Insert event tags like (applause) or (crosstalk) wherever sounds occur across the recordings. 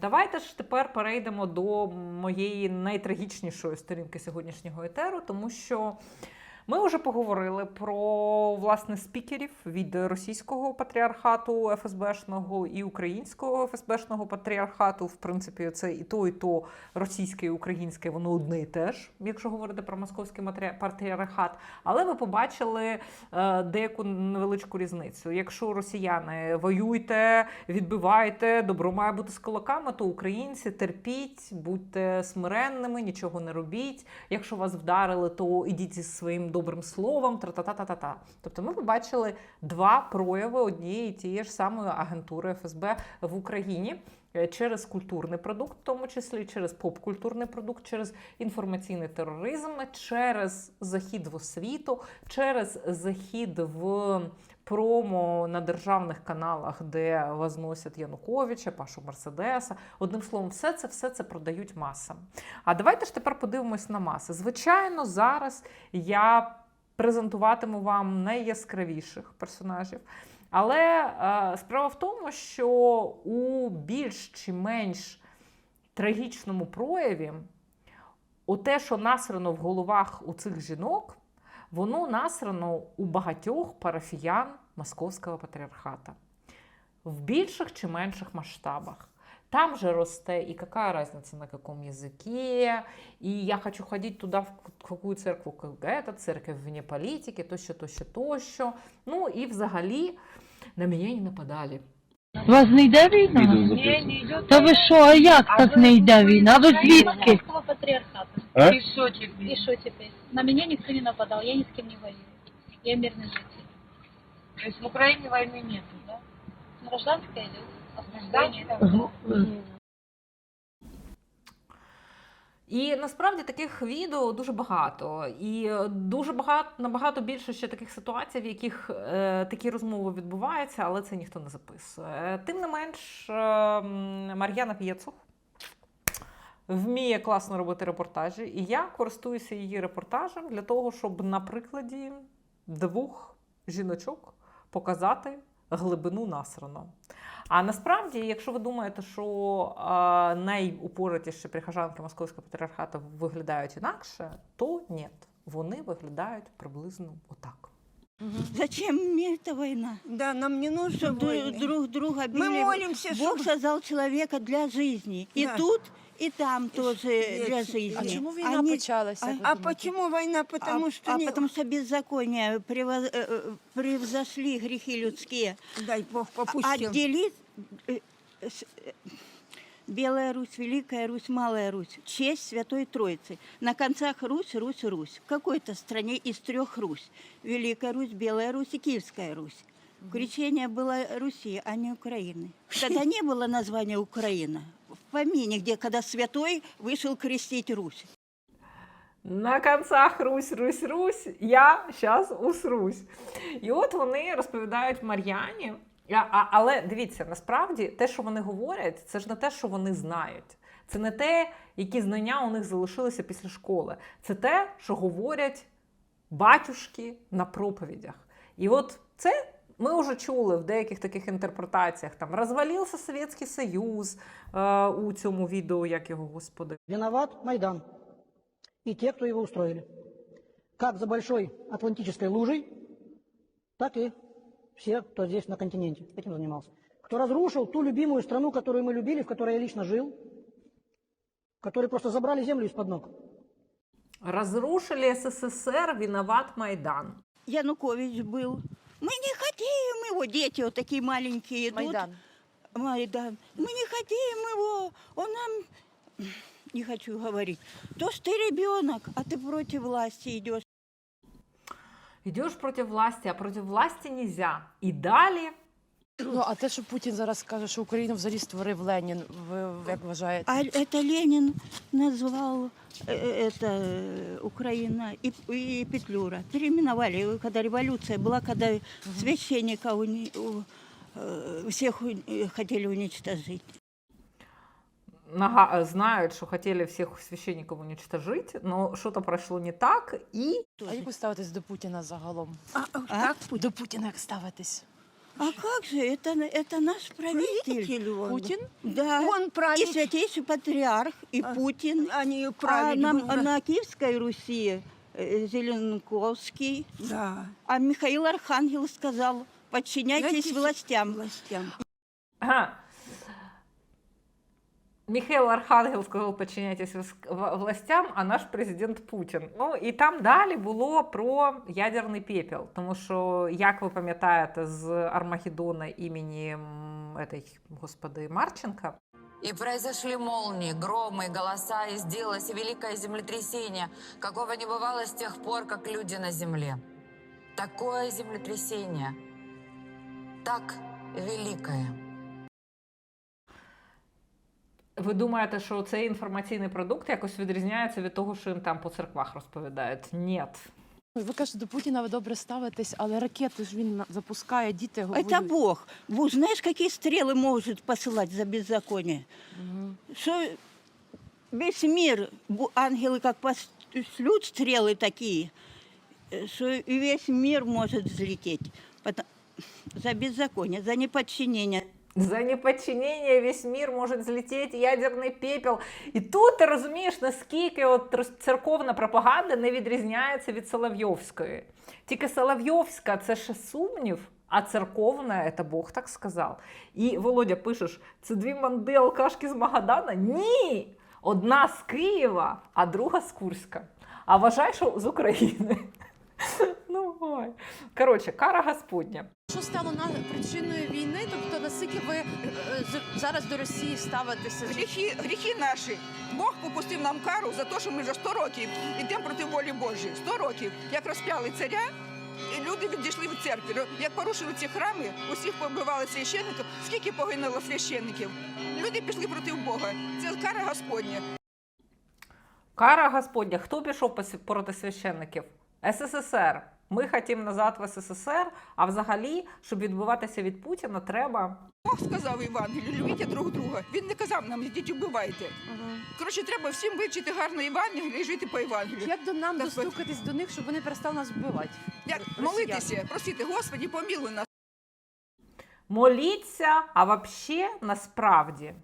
давайте ж тепер перейдемо до моєї найтрагічнішої сторінки сьогоднішнього етеру, тому що ми вже поговорили про власне спікерів від російського патріархату ФСБшного і українського ФСБшного патріархату. В принципі, це і то, і то російське, і українське, воно одне і те ж, якщо говорити про московський патріархат. Але ви побачили е, деяку невеличку різницю. Якщо росіяни воюйте, відбивайте, добро має бути з кулаками, то українці терпіть, будьте смиренними, нічого не робіть. Якщо вас вдарили, то ідіть зі своїм добрим словом. Тра-та-та-та-та. Тобто ми побачили два прояви однієї і тієї ж самої агентури ФСБ в Україні. Е, Через культурний продукт, в тому числі через поп-культурний продукт, через інформаційний тероризм, через захід в освіту, через захід в промо на державних каналах, де возносять Януковича, Пашу Мерседеса. Одним словом, все це все це продають масам. А давайте ж тепер подивимось на маси. Звичайно, зараз я презентуватиму вам найяскравіших персонажів. Але е, справа в тому, що у більш чи менш трагічному прояві, те, що насрано в головах у цих жінок, воно насрано у багатьох парафіян Московського патріархата в більших чи менших масштабах. Там же росте, и какая разница на каком языке, и я хочу ходить туда, в какую церкву, как эта церковь вне политики, тощо, тощо, тощо. Ну і взагалі на мене не нападали. У вас не йде війна? Відео Ні, записую. не йде. Та ви що, а як так не йде війна? А ви звідки? Московского патриархата. А? И что теперь? И что теперь? На меня никто не нападал, я ни с кем не воюю. Я мирный житель. То есть в Украине войны нет, да? Гражданская идет. Гражданская? І насправді таких відео дуже багато, і дуже багато набагато більше ще таких ситуацій, в яких е, такі розмови відбуваються, але це ніхто не записує. Тим не менш, е, Мар'яна П'єцух вміє класно робити репортажі, і я користуюся її репортажем для того, щоб на прикладі двох жіночок показати глибину насрано. А насправді, якщо ви думаєте, що е, найупоритіші прихожанки московського патріархату виглядають інакше, то ні. Вони виглядають приблизно отак. Зачем мне эта война? Да, нам не нужно Чтобы войны. друг друга били. Мы молимся, Бог чтобы... создал человека для жизни. И Да. тут, и там тоже Есть. для жизни. А чому війна Они- почалася? а- як ви А думаєте? почему война? Потому а, что а не... потому что беззакония превоз- э, э, превзошли грехи людские. Дай Бог А попустил. Отделить э, с- э, Белая Русь, Великая Русь, Малая Русь. Честь Святой Троицы. На концах Русь, Русь, Русь. В какой-то стране из трех Русь. Великая Русь, Белая Русь и Киевская Русь. Крещение было Руси, а не Украины. Тогда не было названия Украина. В помине, где когда святой вышел крестить Русь. На концах Русь, Русь, Русь, я щас усрусь. І от вони розповідають Мар'яні. а, але дивіться, насправді те, що вони говорять, це ж не те, що вони знають. Це не те, які знання у них залишилися після школи. Це те, що говорять батюшки на проповідях. І от це ми вже чули в деяких таких інтерпретаціях. Там розвалився Совєтський Союз е, у цьому відео, як його господи. Виноват Майдан и те, кто его устроили. Как за большой атлантической лужей, так и все, кто здесь на континенте этим занимался. Кто разрушил ту любимую страну, которую мы любили, в которой я лично жил, которые просто забрали землю из-под ног. Разрушили СССР, виноват Майдан. Янукович был. Мы не хотим его, дети вот такие маленькие идут. Майдан. Майдан. Мы не хотим его, он нам... Не хочу говорить. То, что ты ребенок, а ты против власти идешь. Йдеш проти власті, а проти власті нельзя. І далі Ну а те, що Путін зараз каже, що Україну взагалі створив Ленін, ви як вважаєте? А это Ленин назвал э, это э, Украина и, и Петлюра. Переименовали, когда революция была, когда священника уни- у- э, всех уни- хотели уничтожить. нага- знають, що хотіли всіх священників уничтожити, але щось пройшло не так, і А як ви ставитесь до Путіна загалом? А, а, А? как? До Путіна як ставитесь? А как же, это, это наш правитель. Правитель он. Путін? Да. Он И правит, святейший патриарх, и А, Путин. они А править на, будут. на Киевской Руси э, Зеленковский, Да. а Михаил Архангел сказал, подчиняйтесь Подчиняйтесь властям. Властям. Ага. Михаил Архангел сказав, подчиняйтесь вос- в- властям, а наш президент Путін. Ну і там далі було про ядерний пепел. Тому що, як ви пам'ятаєте, з Армагеддона імені м, этой, господи Марченка, И произошли молнии, громы, голоса, и сделалось великое землетрясение, какого не бывало с тех пор, как люди на земле. Такое землетрясение, так великое. ви думаєте, що цей інформаційний продукт якось відрізняється від того, що їм там по церквах розповідають? Ні. Ви кажете, до Путіна ви добре ставитесь, але ракети ж він на- запускає, діти Это воюють. Бог. Бог знаешь, какие стрелы может посылать за беззаконие? Мгм. Что весь мир, бу- ангелы как пошлют стрелы такие, э, что и весь мир может взлететь. Пото- За беззаконие, за неподчинение. За неподчинення весь мір може злетіти ядерний пепел. І тут ти розумієш, наскільки от церковна пропаганда не відрізняється від Соловйовської. Тільки Соловйовська це ще сумнів, а церковна це Бог так сказав. І Володя пишеш: це дві манди алкашки з Магадана? Ні! Одна з Києва, а друга з Курська. А вважай, що з України. (laughs) Ну, ой. Коротше, кара Господня. Що стало на причиною війни? Тобто наскільки ви е, зараз до Росії ставитеся? Гріхи, гріхи наші. Бог попустив нам кару за те, що ми вже 100 років йдемо проти волі Божої. 100 років, як розп'яли царя, і люди відійшли від церкви. Як порушили ці храми, усіх побивали священників. Скільки погинуло священників? Люди пішли проти Бога. Це кара Господня. Кара Господня, хто пішов проти священників? СССР. Ми хотімо назад в СССР, а взагалі, щоб відбуватися від Путіна, треба. Бог сказав в Євангелії, любіть друг друга. Він не казав нам, ідіть убивайте. Мгм. Коротше, треба всім вивчити гарно Євангелію і жити по Євангелію. Як до нам Так, достукатись до них, щоб вони перестали нас вбивати? Як Росіян. молитися, просити, Господі, помілуй нас. Моліться, а взагалі, насправді,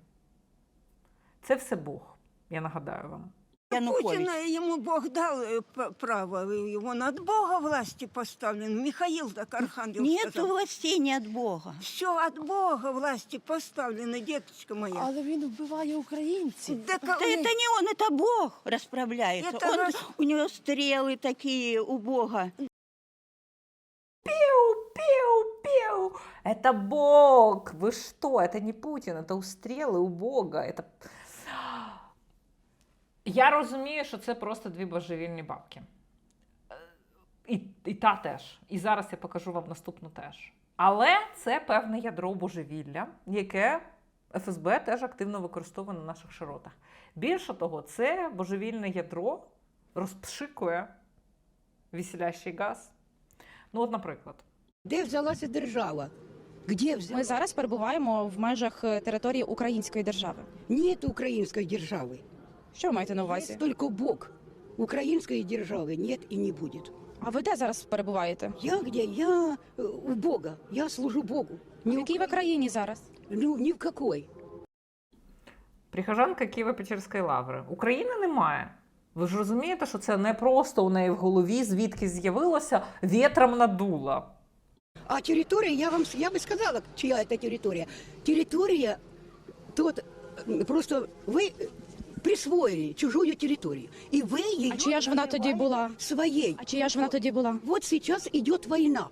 це все Бог. Я нагадаю вам. Янукович. Путина ему Бог дал э, п- право, и он от Бога власти поставлен. Михаил так архангел Нет сказал. властей не от Бога. Все от Бога власти поставлены, деточка моя. Але він вбиває українців. Да Да ка- это не он, это Бог расправляется. Это Он, наш- У него стрелы такие у Бога. Пиу-пиу-пиу! Это Бог! Вы что? Это не Путін, это устріли у Бога. Это... Я розумію, що це просто дві божевільні бабки. Е, І, і та теж. І зараз я покажу вам наступну теж. Але це певне ядро божевілля, яке ФСБ теж активно використовує на наших широтах. Більше того, це божевільне ядро розпшикує веселящий газ. Ну, от, наприклад. Де взялася держава? Где взялась? Ми зараз перебуваємо в межах е, території Української держави. Нет украинской державы. Що ви маєте на Есть увазі? только Бог. Украинской державы нет и не будет. А ви де зараз перебуваєте? Я где? Я э, у Бога. Я служу Богу. В Ни, якій ви країні зараз? ну, ни в какой. Прихожанка Києво-Печерської лаври. України немає. Ви ж розумієте, що це не просто у неї в голові, звідки з'явилося, вітром надуло. А территория, я вам, с- я бы сказала, чья это территория. Территория, тот, э, просто вы э, присвоили чужую территорию. И вы ее А чия ж вона тоді була? своей. А чия ж вона тоді була? Вот сейчас идет война.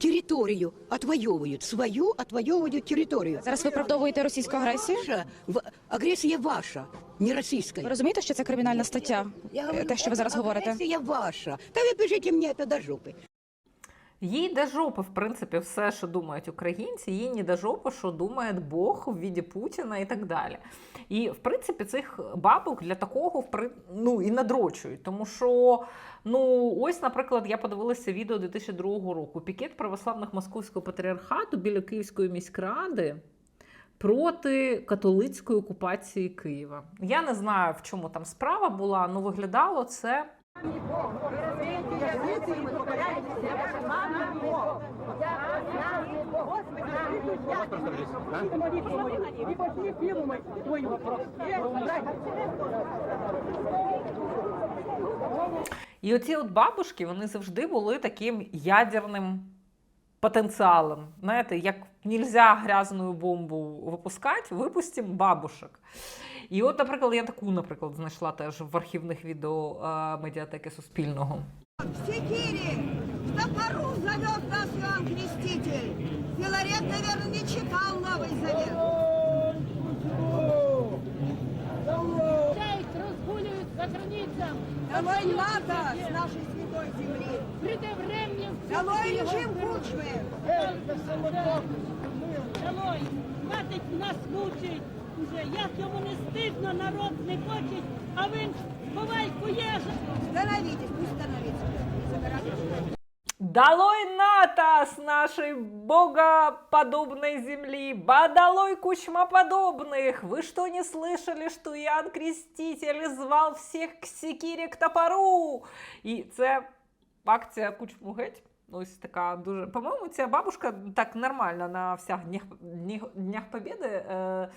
Территорию отвоевывают, свою отвоевывают территорию. Зараз виправдовуєте російську агресію? Ваша, в- агресія ваша, не російська. Ви розумієте, що це кримінальна стаття? Я Е, те, що ви зараз говорите. Агресія ваша. Та ви біжите мені це до жопи. Їй до жопи, в принципі, все, що думають українці, їй не до жопи, що думає Бог в віді Путіна і так далі. І в принципі цих бабок для такого ну, і надрочують. Тому що, ну, ось, наприклад, я подивилася відео 2002 року. Пікет православних московського патріархату біля Київської міськради. Проти католицької окупації Києва. Я не знаю, в чому там справа була, але виглядало це І оці от бабушки, вони завжди були таким ядерним потенціалом. Знаєте, як нельзя грязну бомбу випускати, випустимо бабушек. І от, наприклад, я таку, наприклад, знайшла теж в архівних відео е, медіатеки Суспільного. Секири, в топору зовет нас Иоанн Креститель. Филарет, наверное, не читал Новый Завет. разгуливают за границам. Долой НАТО с нашей святой земли. Придавлением. Долой режим Кучмы Долой. Хватить нас мучить уже. Як йому не стидно, народ не хоче, а він ховай поєжа. Становитесь, пусть становится. Забирайте. Долой НАТО с нашей богоподобной земли! Бодолой кучмоподобных! Вы что, не слышали, что Иоанн Креститель звал всех к секире к топору? І це акція Кучму геть. Ось така дуже. По-моєму, ця бабушка так нормально на всіх днях, днях, днях Побєди е, е,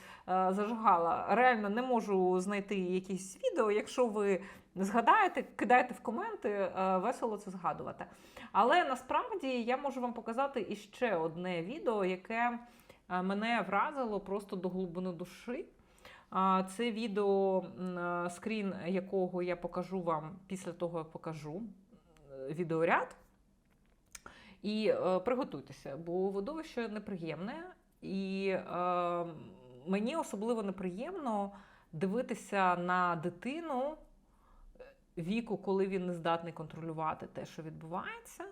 зажигала. Реально не можу знайти якісь відео. Якщо ви згадаєте, кидайте в коменти, е, весело це згадувати. Але насправді я можу вам показати іще одне відео, яке е, мене вразило просто до глибини душі. Це відео, е, скрін якого я покажу вам після того, як покажу е, відеоряд. І е, приготуйтеся, бо видовище неприємне, і е, мені особливо неприємно дивитися на дитину е, віку, коли він не здатний контролювати те, що відбувається.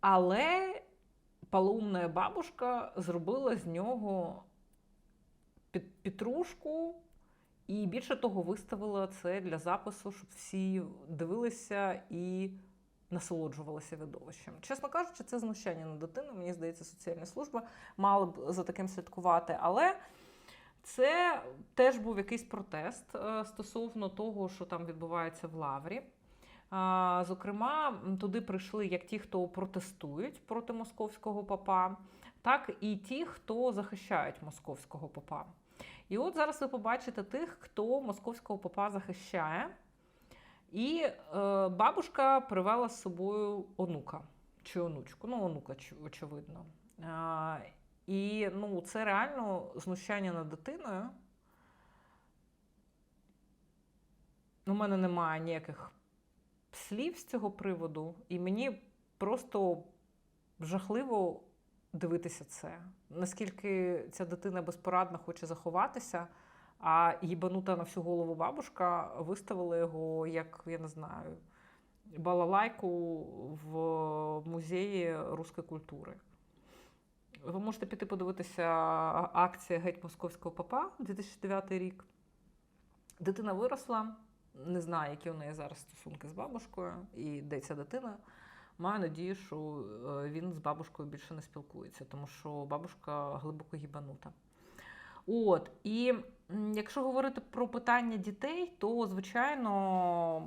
Але полумна бабушка зробила з нього під- і більше того, виставила це для запису, щоб всі дивилися і насолоджувалися видовищем. Чесно кажучи, це знущання над дитиною. Мені здається, соціальні служби мали б за таким слідкувати. Але це теж був якийсь протест е, стосовно того, що там відбувається в Лаврі. Зокрема, туди прийшли як ті, хто протестують проти московського попа, так і ті, хто захищають московського попа. І от зараз ви побачите тих, хто московського попа захищає. І е, бабушка привела з собою онука чи онучку. Ну, онука, очевидно. А, і ну, це реально знущання над дитиною. У мене немає ніяких слів з цього приводу, і мені просто жахливо дивитися це. Наскільки ця дитина безпорадно хоче заховатися, а їбанута на всю голову бабушка виставила його, як я не знаю, балалайку в музеї руської культури. Ви можете піти подивитися акція Геть Московського папа 2009 рік. Дитина виросла, не знаю, які у неї зараз стосунки з бабушкою і де ця дитина. Маю надію, що е, він з бабушкою більше не спілкується, тому що бабушка глибоко їбанута. От, і якщо говорити про питання дітей, то звичайно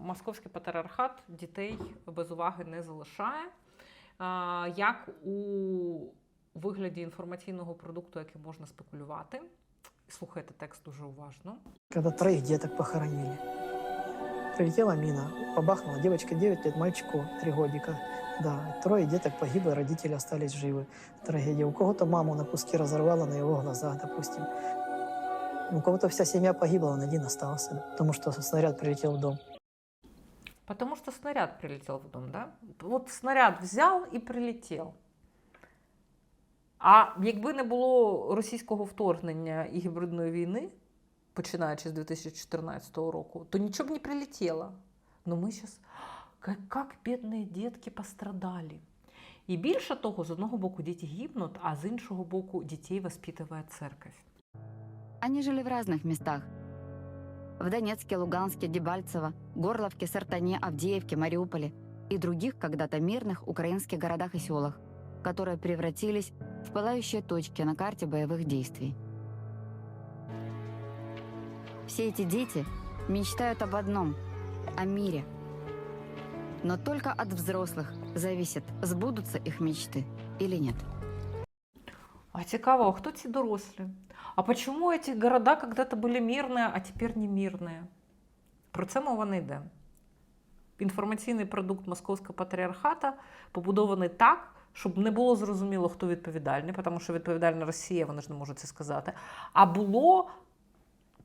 московський патріархат дітей без уваги не залишає. Як у вигляді інформаційного продукту, яким можна спекулювати. Слухайте текст дуже уважно. Когда троих деток похоронили. Прилетела мина, побахнула. Девочка 9 лет, мальчику 3 годика. Да, трое деток погибло, родители остались живы. Трагедия. У кого-то маму на куски разорвала на его глазах, допустим. У кого-то вся семья погибла, он один остался, потому что снаряд прилетел в дом. Потому что снаряд прилетел в дом, да? От снаряд взяв і прилетів. А якби не було російського вторгнення і гібридної війни, починаючи з 2014 року, то нічого б не прилетіло. Но ми зараз, як, як бідні дітки пострадали. І більше того, з одного боку діти гибнуть, а з іншого боку дітей воспитує церковь. Они жили в разных местах. В Донецке, Луганске, Дебальцево, Горловке, Сартане, Авдеевке, Мариуполе и других когда-то мирных украинских городах и селах, которые превратились в пылающие точки на карте боевых действий. Все эти дети мечтают об одном – о мире. Но только от взрослых зависит, сбудутся их мечты или нет. А цікаво, хто ці дорослі? А почему ці города когда-то були мирні, а тепер не мирні? Про це мова не йде. Інформаційний продукт Московського патріархата побудований так, щоб не було зрозуміло, хто відповідальний, тому що відповідальна Росія, вони ж не можуть це сказати. А було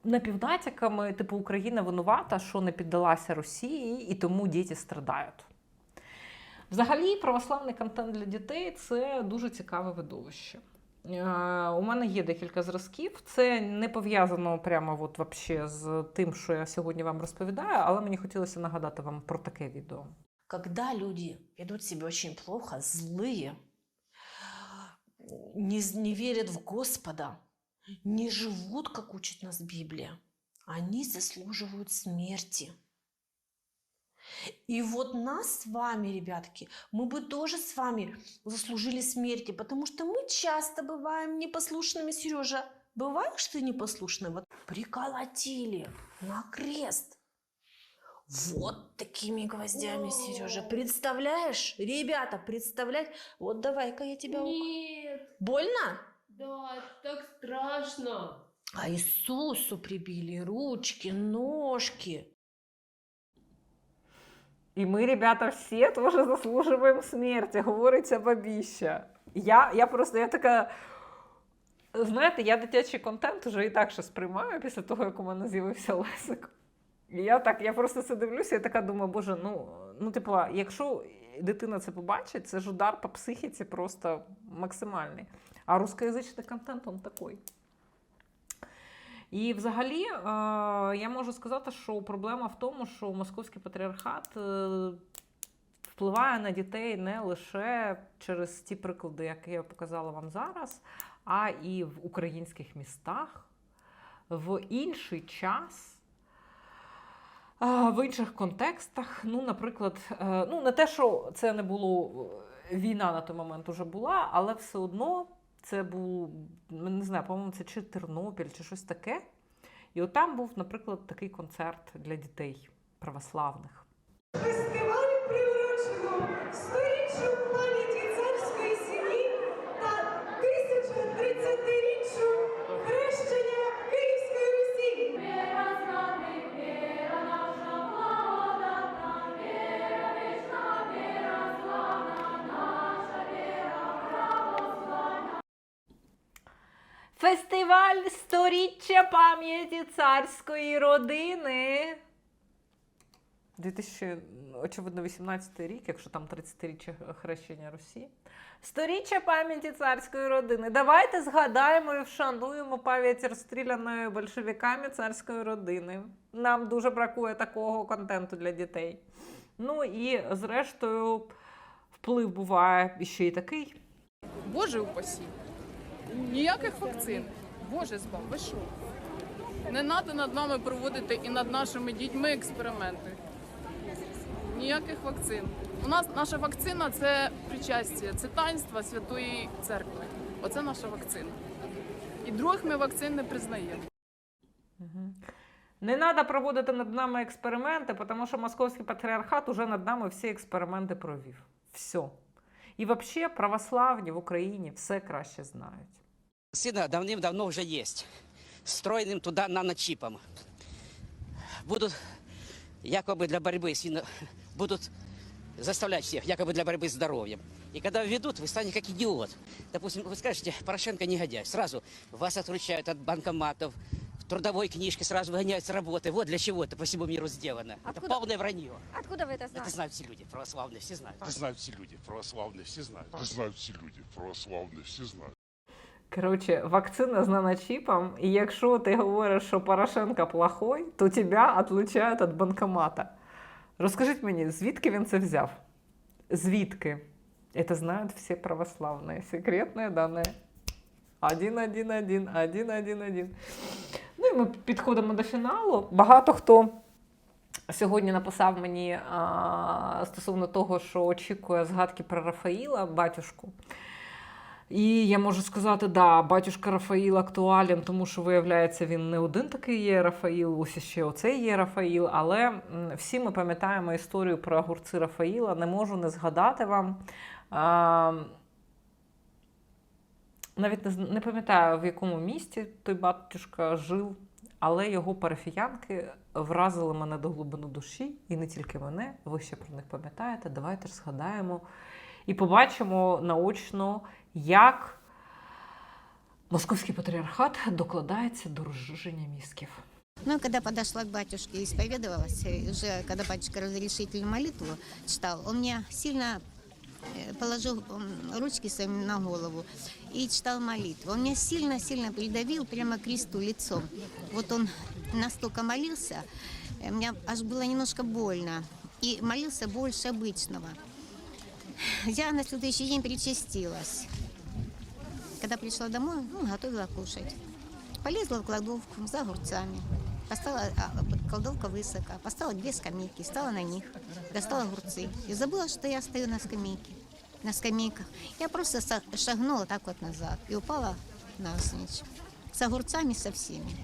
напівнатяками, типу Україна винувата, що не піддалася Росії, і тому діти страдають. Взагалі, православний контент для дітей це дуже цікаве видовище. Е, У мене є декілька зразків. Це не пов'язано прямо от вообще з тим, що я сьогодні вам розповідаю, але мені хотілося нагадати вам про таке відео. Когда люди ведут себя очень плохо, злые, не, не верят в Господа, не живут, как учит нас Библия, они заслуживают смерти. И вот нас с вами, ребятки, мы бы тоже с вами заслужили смерти, потому что мы часто бываем непослушными, Сережа. Бываешь ты непослушным? Вот приколотили на крест. Вот такими гвоздями, Сережа. Представляешь? Ребята, представлять? Вот давай-ка я тебя... Нет, Больно? Да, так страшно. А Иисусу прибили ручки, ножки. І ми, ребята, всі теж заслужуємо смерті, говориться бабіща. Я, я просто я така. Знаєте, я дитячий контент вже і так ще сприймаю після того, як у мене з'явився Лесик. І я так, я просто це дивлюся і така думаю, боже, ну, ну типу, якщо дитина це побачить, це ж удар по психіці просто максимальний. А рускоязичний контент он такий. І взагалі я можу сказати, що проблема в тому, що московський патріархат е, впливає на дітей не лише через ті приклади, які я показала вам зараз, а і в українських містах, в інший час. В інших контекстах, ну, наприклад, е, ну не те, що це не було е, війна на той момент уже була, але все одно це був, ну, не знаю, по-моєму, це чи Тернопіль, чи щось таке. І от там був, наприклад, такий концерт для дітей православних. Сторіччя пам'яті царської родини. 2000, очевидно, 18 рік, якщо там 30-річчя хрещення Русі. Сторіччя пам'яті царської родини. Давайте згадаємо і вшануємо пам'ять розстріляної большевиками царської родини. Нам дуже бракує такого контенту для дітей. Ну і зрештою, вплив буває ще й такий. Боже упасі. Ніяких вакцин. Боже збав, ви що? Не треба над нами проводити і над нашими дітьми експерименти. Ніяких вакцин. У нас наша вакцина це причастя, це таїнство Святої Церкви. Оце наша вакцина. І других ми вакцин не признаємо. Не треба проводити над нами експерименти, тому що московський патріархат уже над нами всі експерименти провів. Все. І взагалі православні в Україні все краще знають. Сына давным-давно уже есть. Встроенным туда наночипом. Будут якобы для борьбы с будут заставлять всех, якобы для борьбы с здоровьем. И когда введут, вы станете как идиот. Допустим, вы скажете, Порошенко негодяй. Сразу вас отручают от банкоматов, в трудовой книжке сразу выгоняют с работы. Вот для чего это по всему миру сделано. Это полное вранье. Откуда вы это Это знают все люди, православные, все знают. Это знают все люди, православные все знают. Это знают все люди, православные все знают. Коротше, вакцина з наночіпом, і якщо ти говориш, що Порошенко плохой, то тебе відлучають від банкомата. Розкажіть мені, звідки він це взяв? Звідки? Это знают все православные. Секретные данные. Один, один, один, один, один, один. Ну і ми підходимо до фіналу. Багато хто сьогодні написав мені а, стосовно того, що очікує згадки про Рафаїла, батюшку. І я можу сказати, да, батюшка Рафаїл актуален, тому що, виявляється, він не один такий є Рафаїл, ось ще оцей є Рафаїл. Але всі ми пам'ятаємо історію про огурці Рафаїла. Не можу не згадати вам. А, Навіть не, не пам'ятаю, в якому місті той батюшка жив, але його парафіянки вразили мене до глибини душі, і не тільки мене. Ви ще про них пам'ятаєте. Давайте ж згадаємо і побачимо наочно, як московський патріархат докладається до розжиження мізків. Ну, когда подошла к батюшке и исповедовалась, и уже когда батюшка разрешительную молитву читал, он мне сильно э, положил м, ручки своими на голову и читал молитву. Он меня сильно-сильно придавил прямо к кресту лицом. Вот он настолько молился, э, мне аж было немножко больно. И молился больше обычного. (laughs) Я на следующий день причастилась. Когда пришла домой, ну, готовила кушать. Полезла в кладовку за огурцами. Поставила, а, кладовка высоко, поставила две скамейки, стала на них, достала огурцы. И забыла, что я стою на скамейке, на скамейках. Я просто шагнула так вот назад и упала навзничь. С огурцами со всеми.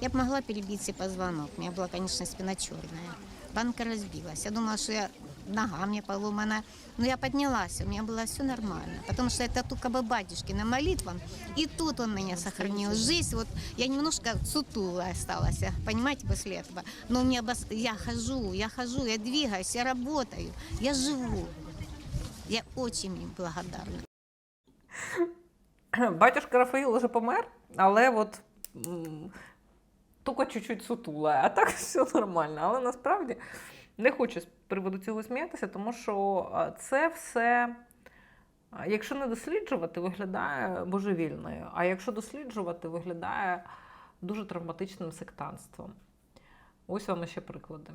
Я могла перебить себе позвонок. У меня была, конечно, спина черная. Банка разбилась. Я думала, что я нога мне поломана. Но я поднялась, у меня было все нормально. Потому что это только бы батюшкина молитва. И тут он меня сохранил. Жизнь, вот я немножко сутулая осталась, понимаете, после этого. Но у меня бас- я хожу, я хожу, я двигаюсь, я работаю, я живу. Я очень им благодарна. (clears throat) Батюшка Рафаїл уже помер, але от м, тільки чуть-чуть сутула, а так (laughs) все нормально. Але насправді не хочу з приводу цього сміятися, тому що це все, якщо не досліджувати, виглядає божевільною, а якщо досліджувати, виглядає дуже травматичним сектантством. Ось вам ще приклади.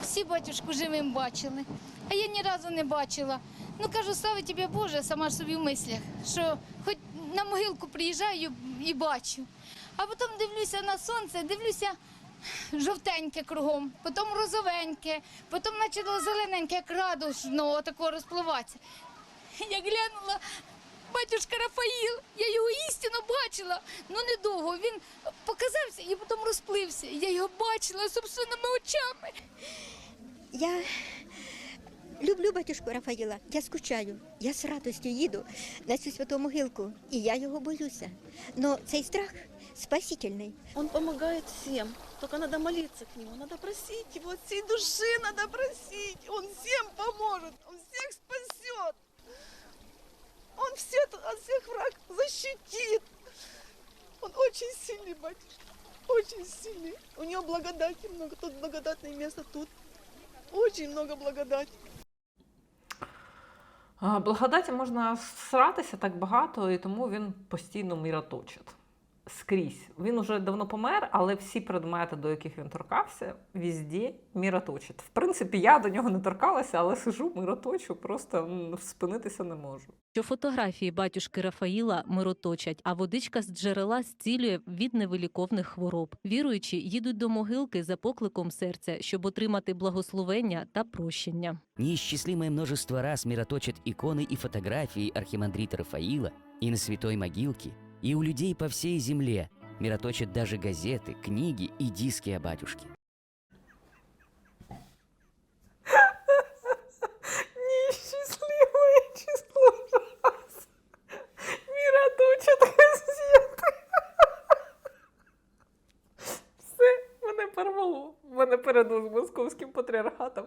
Всі батюшку живим бачили, а я ні разу не бачила. Ну кажу, слава тобі Боже, сама собі в мислях, що хоч на могилку приїжджаю і бачу. А потім дивлюся на сонце, дивлюся жовтеньке кругом, потім розовеньке, потім почало зелененьке, як радужно такого розпливатися. Я глянула, батюшка Рафаїл, я його істинно бачила, ну недовго. Він показався і потім розплився. Я його бачила собственними очами. Я люблю батюшку Рафаїла, я скучаю, я з радістю їду на цю святу могилку, і я його боюся. Но цей страх спасительний. Он помогает всем. Только надо молиться к нему, надо просить его от всей души, надо просить. Он всем поможет, он всех спасет. Он всех, от всех враг защитит. Он очень сильный, батюшка, очень сильный. У него благодати много, тут благодатное место, тут очень много благодати. Благодаті можна сратися так багато, і тому він постійно міроточить. Скрізь. Він уже давно помер, але всі предмети, до яких він торкався, візді міроточить. В принципі, я до нього не торкалася, але сижу, мироточу, просто спинитися не можу. Що фотографії батюшки Рафаїла мироточать, а водичка з джерела зцілює від невиліковних хвороб. Віруючі їдуть до могилки за покликом серця, щоб отримати благословення та прощення. Неисчислимое множество раз мироточат иконы и фотографии архимандрита Рафаила и на святой могилке, и у людей по всей земле мироточат даже газеты, книги и диски о батюшке. Неисчислимое число раз. Мироточить газети. Все, мене порвало. Мене передав з московським патріархатом.